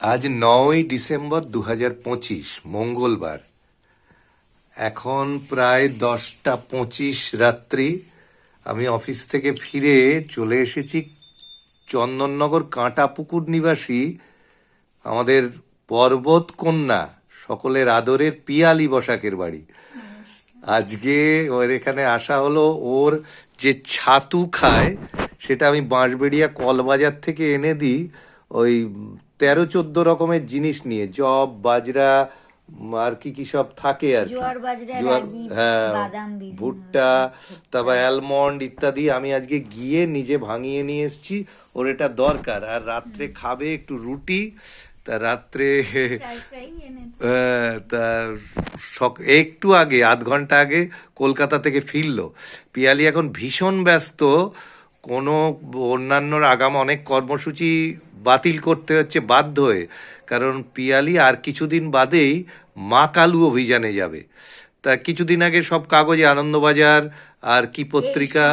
আজ নয় ডিসেম্বর দু পঁচিশ, মঙ্গলবার। এখন প্রায় দশটা পঁচিশ রাত্রি। আমি অফিস থেকে ফিরে চলে এসেছি চন্দননগর কাঁটাপুকুর নিবাসী, আমাদের পর্বত কন্যা, সকলের আদরের পিয়ালি বসাকের বাড়ি। আজকে ওর এখানে আসা হলো, ওর যে ছাতু খায়, সেটা আমি বাঁশবেড়িয়া কলবাজার থেকে এনে দিই, ওই তেরো চোদ্দ রকমের জিনিস নিয়ে জব বাজরা আর কি কি সব থাকে আর হ্যাঁ ভুট্টা তারপর অ্যালমন্ড ইত্যাদি আমি আজকে গিয়ে নিজে ভাঙিয়ে নিয়ে এসেছি ওর এটা দরকার। আর রাত্রে খাবে একটু রুটি তা রাত্রে। আহ, তা একটু আগে আধ ঘণ্টা আগে কলকাতা থেকে ফিরলো। পিয়ালি এখন ভীষণ ব্যস্ত কোনো অন্যান্য আগাম অনেক কর্মসূচি বাতিল করতে হচ্ছে বাধ্য হয়ে। কারণ পিয়ালি আর কিছুদিন বাদেই মা কালু অভিযানে যাবে। তা কিছুদিন আগে সব কাগজে আনন্দবাজার আর কি পত্রিকা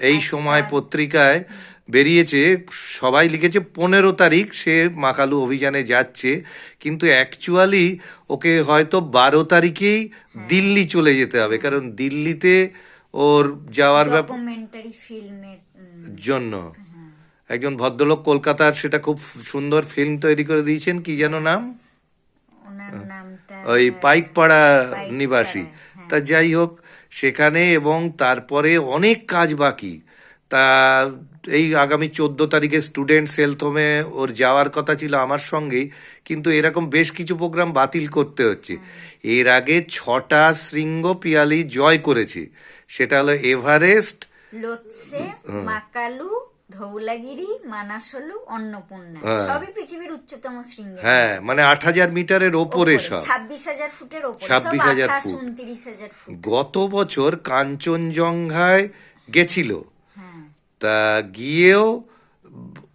এই সময় পত্রিকায় বেরিয়েছে সবাই লিখেছে পনেরো তারিখ সে মাকালু অভিযানে যাচ্ছে। কিন্তু অ্যাকচুয়ালি ওকে হয়তো বারো তারিখেই দিল্লি চলে যেতে হবে। কারণ দিল্লিতে ওর যাওয়ার ব্যাপার ডকুমেন্টারি ফিল্মের জন্য। একজন ভদ্রলোক কলকাতার সেটা খুব সুন্দর ফিল্ম তৈরি করে দিয়েছেন। কি যেন নাম? ওই পাইকপাড়া পাইকপাড়া, নিবাসী। হ্যাঁ। তা যাই হোক সেখানে এবং তারপরে অনেক কাজ বাকি। তা এই আগামী চোদ্দ তারিখে স্টুডেন্ট সেলথমে ওর যাওয়ার কথা ছিল আমার সঙ্গেই কিন্তু এরকম বেশ কিছু প্রোগ্রাম বাতিল করতে হচ্ছে। এর আগে ছটা শৃঙ্গ পিয়ালি জয় করেছি। সেটা হলো এভারেস্ট লোৎসে মাকালু ধৌলাগিরি মানাসলু অন্নপূর্ণা। হ্যাঁ। সবই পৃথিবীর উচ্চতম শৃঙ্গ। হ্যাঁ মানে আট হাজার মিটারের ওপরে সব। ছাব্বিশ হাজার ফুটের ওপরে। 26,000 আকাশ ফুট। উনত্রিশ হাজার ফুট। গত বছর কাঞ্চনজঙ্ঘায় গেছিল। তা গিয়েও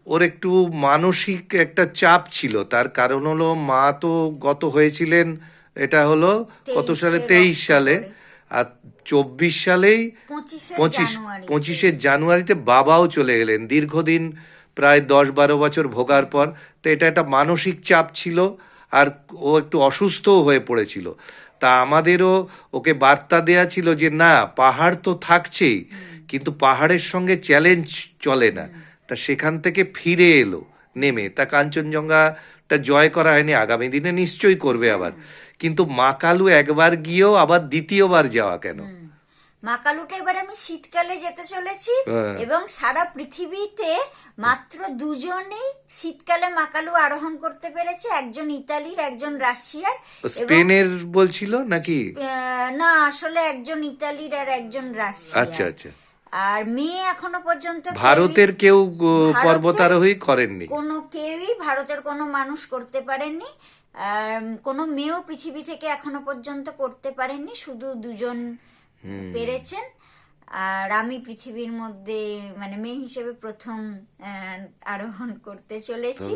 ওর একটু মানসিক একটা চাপ ছিল। তার কারণ হলো মা তো গত হয়েছিলেন এটা হলো কত সালে? তেইশ সালে। আর চব্বিশ সালেই পঁচিশ পঁচিশে জানুয়ারিতে বাবাও চলে গেলেন দীর্ঘদিন প্রায় দশ বারো বছর ভোগার পর। তো এটা একটা মানসিক চাপ ছিল আর ও একটু অসুস্থও হয়ে পড়েছিল। তা আমাদেরও ওকে বার্তা দেয়া ছিল যে না পাহাড় তো থাকছেই। কিন্তু পাহাড়ের সঙ্গে চ্যালেঞ্জ চলে না। তা সেখান থেকে ফিরে এলো নেমে। তা কাঞ্চনজঙ্ঘাটা জয় করা হয়নি আগামী দিনে নিশ্চয়ই করবে আবার। কিন্তু মা কালু একবার গিয়েও আবার দ্বিতীয়বার যাওয়া কেন? মাকালুটা এবার আমি শীতকালে যেতে চলেছি হ্যাঁ। এবং সারা পৃথিবীতে মাত্র দুজনেই শীতকালে মাকালু আরোহণ করতে পেরেছে। একজন ইতালির একজন রাশিয়ার স্পেনের বলছিল নাকি? না আসলে একজন ইতালির আর একজন রাশিয়ার। আচ্ছা আচ্ছা। আর মেয়ে এখনও পর্যন্ত ভারতের কেউ পর্বতারোহী করেননি। কোনো কেউই ভারতের কোনো মানুষ করতে পারেননি। কোনো মেয়েও পৃথিবী থেকে এখনও পর্যন্ত করতে পারেননি। শুধু দুজন পেরেছেন। আর আমি পৃথিবীর মধ্যে মানে মেয়ে হিসেবে প্রথম আরোহণ করতে চলেছি।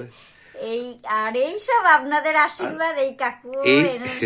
এই আর এই সব আপনাদের আশীর্বাদ এই কাকু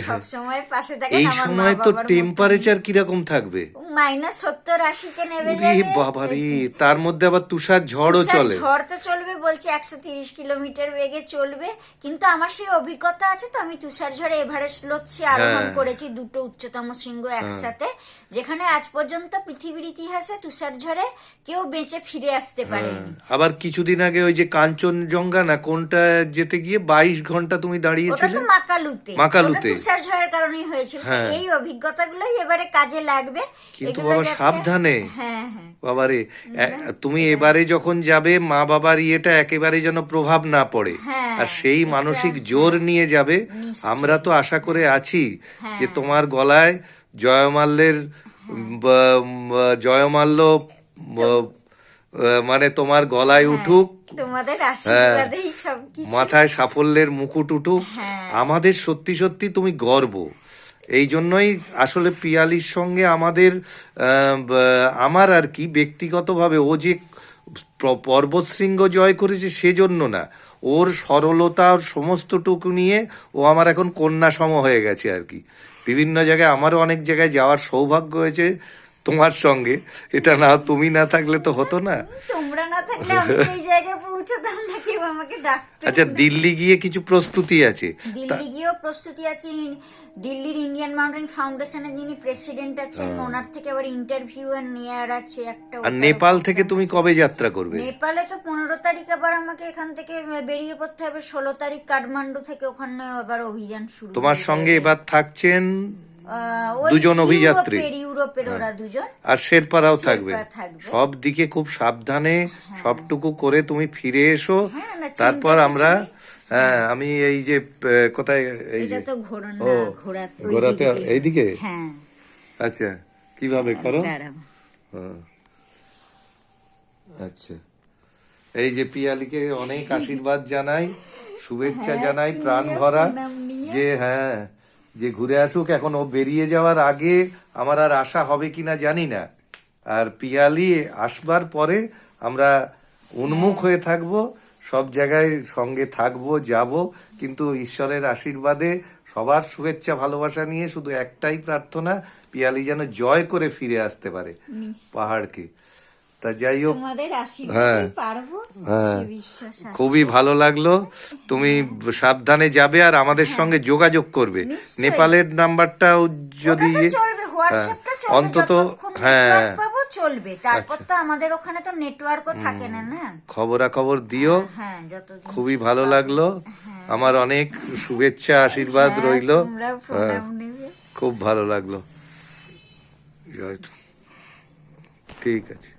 সব সময় পাশে থাকেন এই সময় তো টেম্পারেচার কীরকম থাকবে? মাইনাস সত্তর আশিতে ওরে যাবে বাবারে তার মধ্যে আবার তুষার ঝড়ও চলে। ঝড় তো চলবে বলছে একশো তিরিশ কিলোমিটার বেগে চলবে। কিন্তু আমার সেই অভিজ্ঞতা আছে তো আমি তুষার ঝড়ে এভারেস্ট লচ্ছে আরোহণ হ্যাঁ। করেছি দুটো উচ্চতম শৃঙ্গ একসাথে। যেখানে আজ পর্যন্ত পৃথিবীর ইতিহাসে তুষার ঝড়ে কেউ বেঁচে ফিরে আসতে পারেনি। আবার কিছুদিন আগে ওই যে কাঞ্চনজঙ্ঘা না কোনটা যেতে গিয়ে বাইশ ঘণ্টা তুমি দাঁড়িয়েছিলে? মাকালুতে। মাকালুতে। তুষার ঝড়ের কারণেই হয়েছিল। হ্যাঁ। এই অভিজ্ঞতাগুলোই এবারে কাজে লাগবে। কিন্তু বাবা সাবধানে। হ্যাঁ হ্যাঁ। বাবারে তুমি এবারে যখন যাবে মা বাবার ইয়েটা একেবারে যেন প্রভাব না পড়ে। হ্যাঁ, আর সেই মানসিক জোর নিয়ে যাবে আমরা তো আশা করে আছি। যে তোমার গলায় জয়মাল্যের জয়মাল্য মানে তোমার গলায় উঠুক তোমাদের মাথায় সাফল্যের মুকুট উঠুক। আমাদের সত্যি সত্যি তুমি গর্ব। এই জন্যই আসলে পিয়ালির সঙ্গে আমাদের আমার আর কি ব্যক্তিগতভাবে ও যে পর্বতশৃঙ্গ জয় করেছে সেজন্য না। ওর সরলতা সমস্তটুকু নিয়ে ও আমার এখন কন্যা সম হয়ে গেছে আর কি। বিভিন্ন জায়গায়, আমারও অনেক জায়গায় যাওয়ার সৌভাগ্য হয়েছে তোমার সঙ্গে। এটা না, তুমি না থাকলে তো হতো না। তোমরা না থাকলে আমি এই জায়গায় পৌঁছতাম। আমাকে ডাকতে আচ্ছা দিল্লি গিয়ে কিছু প্রস্তুতি আছে? দিল্লি গিয়েও প্রস্তুতি আছে। দিল্লির ইন্ডিয়ান মাউন্টেন ফাউন্ডেশনের যিনি প্রেসিডেন্ট আছেন ওনার থেকে আবার ইন্টারভিউ আর নেয়ার আছে একটা আর নেপাল থেকে তুমি কবে যাত্রা করবে? নেপালে তো পনেরো তারিখ আবার আমাকে এখান থেকে বেরিয়ে পড়তে হবে। ষোলো তারিখ কাঠমান্ডু থেকে ওখানে আবার অভিযান শুরু তোমার সঙ্গে এবার থাকছেন দুজন অভিযাত্রী। ওরা দুজন। আর শেরপারাও থাকবে। সব দিকে খুব সাবধানে সবটুকু করে তুমি ফিরে এসো। হ্যাঁ, তারপর আমরা হ্যাঁ আমি এই যে কোথায় এই যে? ও, দিকে। এইদিকে? হ্যাঁ। আচ্ছা কীভাবে করো? হ্যাঁ। আচ্ছা। এই যে পিয়ালিকে অনেক আশীর্বাদ জানাই শুভেচ্ছা জানাই প্রাণ ভরা। যে হ্যাঁ যে ঘুরে আসুক এখন ও বেরিয়ে যাওয়ার আগে আমার আর আশা হবে কিনা জানি না। আর পিয়ালি আসবার পরে আমরা উন্মুখ হয়ে থাকব। সব জায়গায় সঙ্গে থাকব যাব কিন্তু ঈশ্বরের আশীর্বাদে সবার শুভেচ্ছা ভালোবাসা নিয়ে শুধু একটাই প্রার্থনা পিয়ালি যেন জয় করে ফিরে আসতে পারে পাহাড়কে। তা যাই হোক। হ্যাঁ। হ্যাঁ। খুবই ভালো লাগল। তুমি সাবধানে যাবে আর আমাদের সঙ্গে যোগাযোগ করবে। নেপালের নাম্বারটাও যদি হ্যাঁ, অন্তত হ্যাঁ। চলবে। তারপর তো আমাদের ওখানে তো নেটওয়ার্কও থাকে না না? খবরা খবর দিও। হ্যাঁ যতদিন খুবই ভালো লাগল। আমার অনেক শুভেচ্ছা আশীর্বাদ রইল। হ্যাঁ, খুব ভালো লাগল। ঠিক আছে।